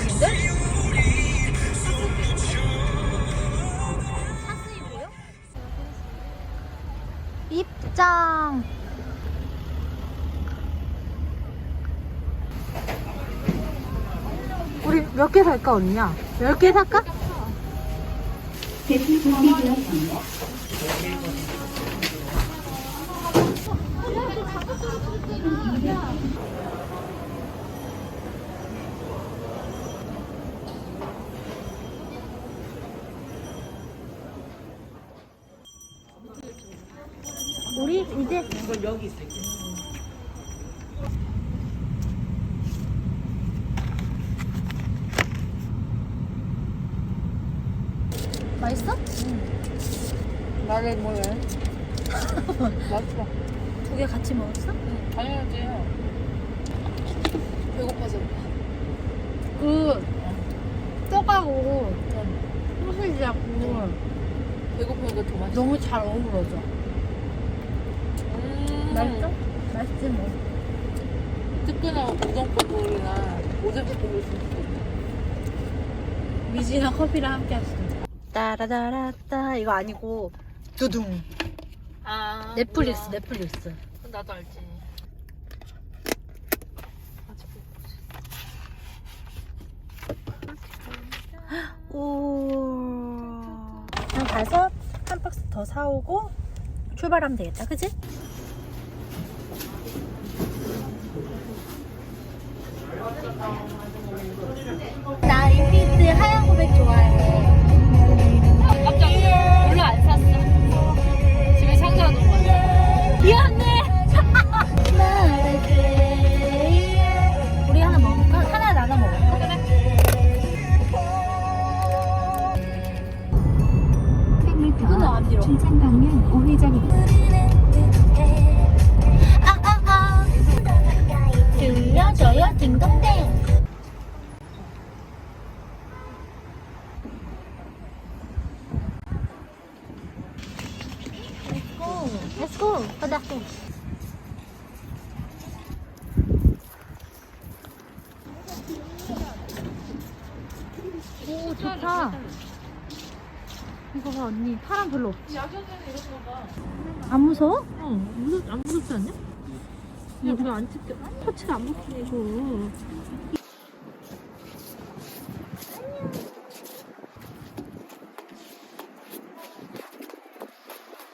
대박인데? 입장. 우리 몇 개 살까 언니야? 10개 살까? 우리 이제 맛있어? 나를 뭐래? 맛있어. 두 개 같이 먹었어? 당연하지. 배고파서. 그 떡하고 소시지하고 배고프니까 더 맛있어. 너무 잘 어우러져. 음. 맛있어? 맛있지 뭐. 뜨끈하고 오뎅국을 있으면 좋겠다. 미지랑 커피랑 함께 하시죠. 따라다라따 이거 아니고 두둥. 아. 넷플릭스 몰라. 넷플릭스. 나도 알지. 오. 그냥 가서 한 박스 더 사오고 출발하면 되겠다, 그지? 나 인피스 하얀 고백 좋아해. Go Let's go 바닥에 오 좋다 이거 봐 언니 사람 별로 없지. 안 무서워? 어, 무섭, 안 무섭지 않냐? 야, 그냥 안 찍게. 터치가 안 먹히네, 저.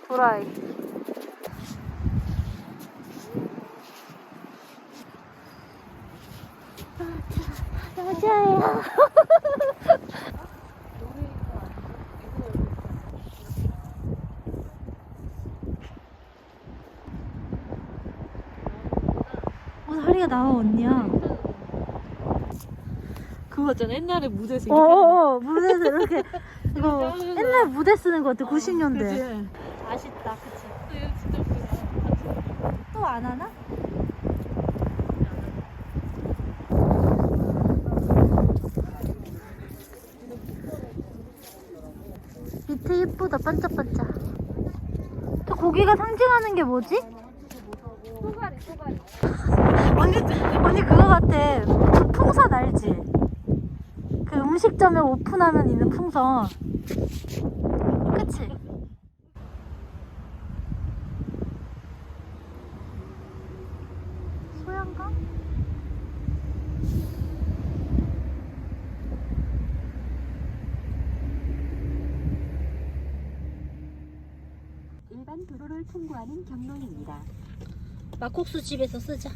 도라이 어, 다리가 나와 언니야 그거 있잖아, 옛날에 무대에서 어어어 무대에서 이렇게 이거 옛날 무대 쓰는 거 같아 90년대 그지? 아쉽다 그치 얘 진짜 웃기다. 또 안 하나? 밑에 예쁘다 반짝반짝 저 고기가 상징하는 게 뭐지? 소가리 소가리 언니, 언니 그거 같아 그 풍선 알지? 그 음식점에 오픈하면 있는 풍선 그치? 소양강? 일반 도로를 통과하는 경로입니다. 막국수 집에서 쓰자.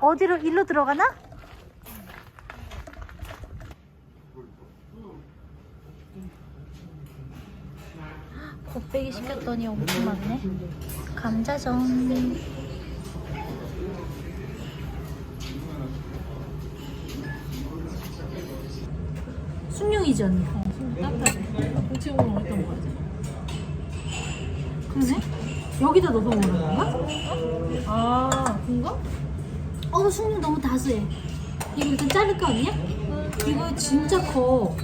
어디로 일로 들어가나? 곱빼기 시켰더니 엄청 많네. 감자전. 숭늉이지 언니. 따 여기다 넣어서 먹는 건가? 아, 그런가? 어, 숭늉 너무 다수해. 이거 일단 자를까 언니야? 이거 진짜 커.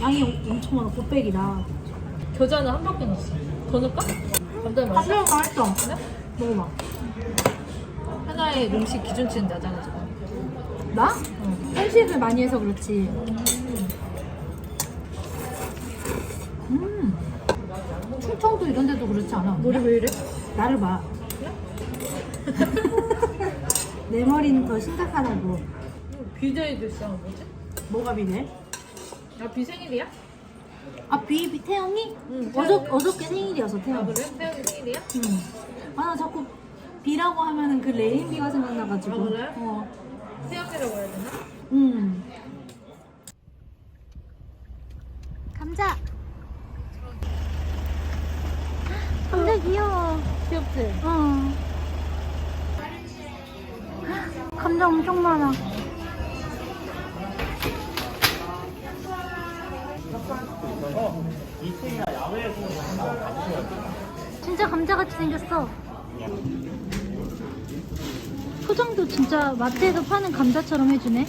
양이 엄- 엄청 많아, 곱빼기라. 겨자는 한 바퀴 넣었어. 더 넣을까? 감자 맛있어? 맛있어. 그래? 먹어봐. 하나의 음식 기준치는 나잖아 지금. 나? 한식을 많이 해서 그렇지. 음. 충청도 이런 데도 그렇지 않아? 머리 왜 이래? 나를 봐. 내 머리는 더 심각하다고. 비대위도 있어 뭐지? 뭐가 비네? 아 비생일이야? 아, 비, 비 태영이? 응. 어저, 어저께 생일이어서 아 태영. 그래? 태영이 생일이야? 응. 아, 나 자꾸 비라고 하면은 그 레인비가 생각나가지고. 아, 그래? 어. 태영이라고 해야 되나? 응. 감자. 감자 귀여워. 귀엽지? 어. 감자 엄청 많아. 진짜 감자같이 생겼어. 포장도 진짜 마트에서 파는 감자처럼 해주네.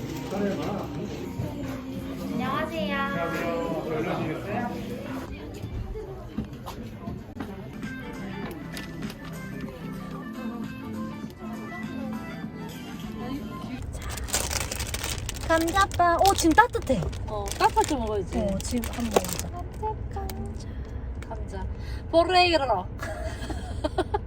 감자빵. 오 지금 따뜻해. 어 따뜻할 때 먹어야지. 어 지금 한번 먹자. 감자. 포레이러.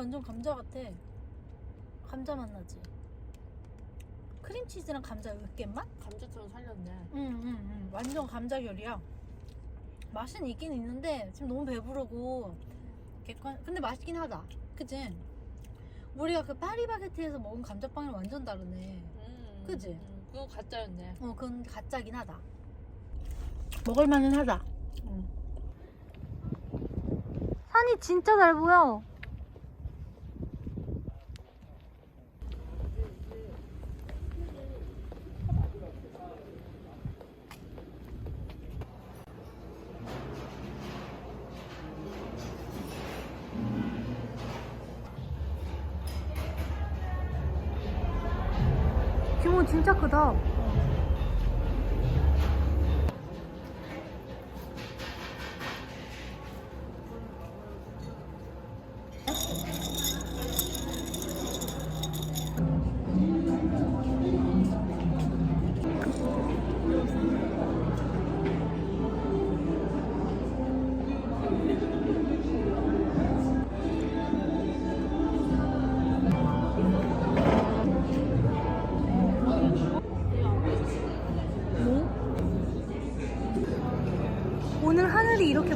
완전 감자 같아. 감자 맛 나지. 크림치즈랑 감자 으깬 맛? 감자처럼 살렸네. 응응응. 응. 완전 감자 결이야. 맛은 있긴 있는데 지금 너무 배부르고 객관. 근데 맛있긴 하다. 그지? 우리가 그 파리바게트에서 먹은 감자빵이랑 완전 다르네. 음, 그지? 음, 그거 가짜였네. 어, 그건 가짜긴 하다. 먹을만은 하다. 응. 산이 진짜 잘 보여. 규모 진짜 크다.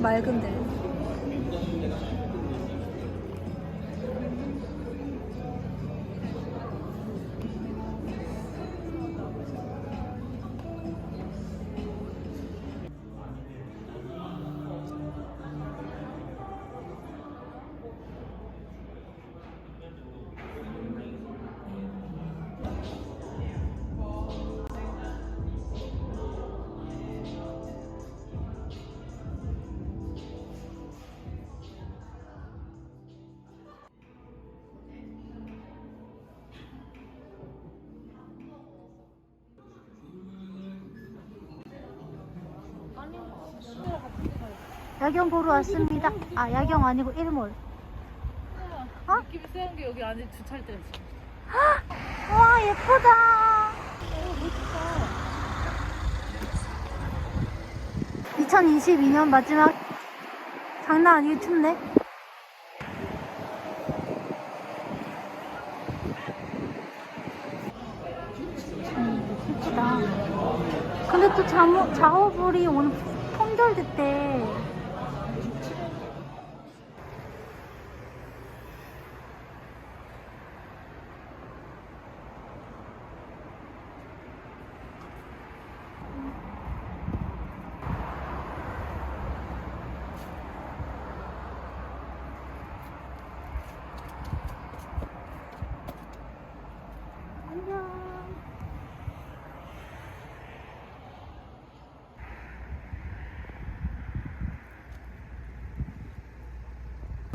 맑은데. 야경 보러 왔습니다. 아, 야경 아니고 일몰. 어? 느낌이 세운 게 여기 안에 주차할 때였어. 와, 예쁘다. 2022년 마지막 장난 아니게 춥네. 음, 예쁘다. 근데 또 잠, 작업물이 오늘 품절됐대. 안녕.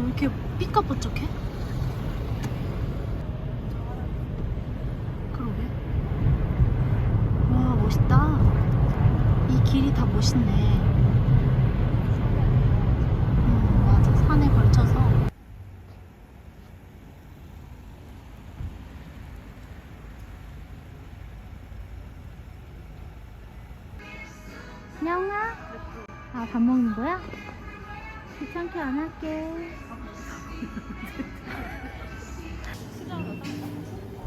이렇게 삐까뻔쩍해? 그러게. 와 멋있다. 이 길이 다 멋있네. 음 맞아 산에 걸쳐서. 영아. 아밥 먹는 거야? 귀찮게 안 할게.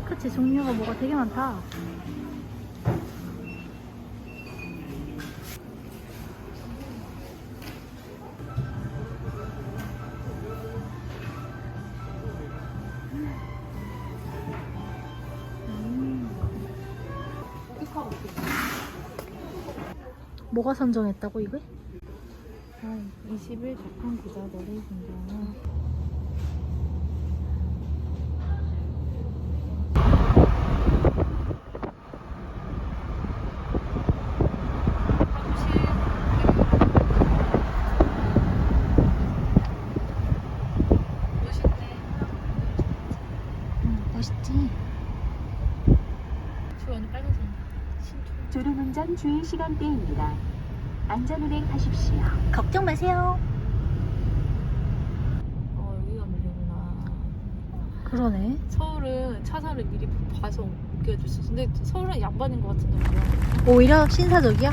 그치 종류가 뭐가 되게 많다. 음. 뭐가 선정했다고 이거? 아, 20일 자판 기자 너를 선정은 저 완전 빨간색. 졸음운전 주의 시간대입니다. 안전운행 하십시오. 걱정 마세요. 어 여기가 밀리구나. 그러네. 서울은 차선을 미리 봐서 웃겨줄 수 있어. 근데 서울은 양반인 것 같은데? 오히려 신사적이야?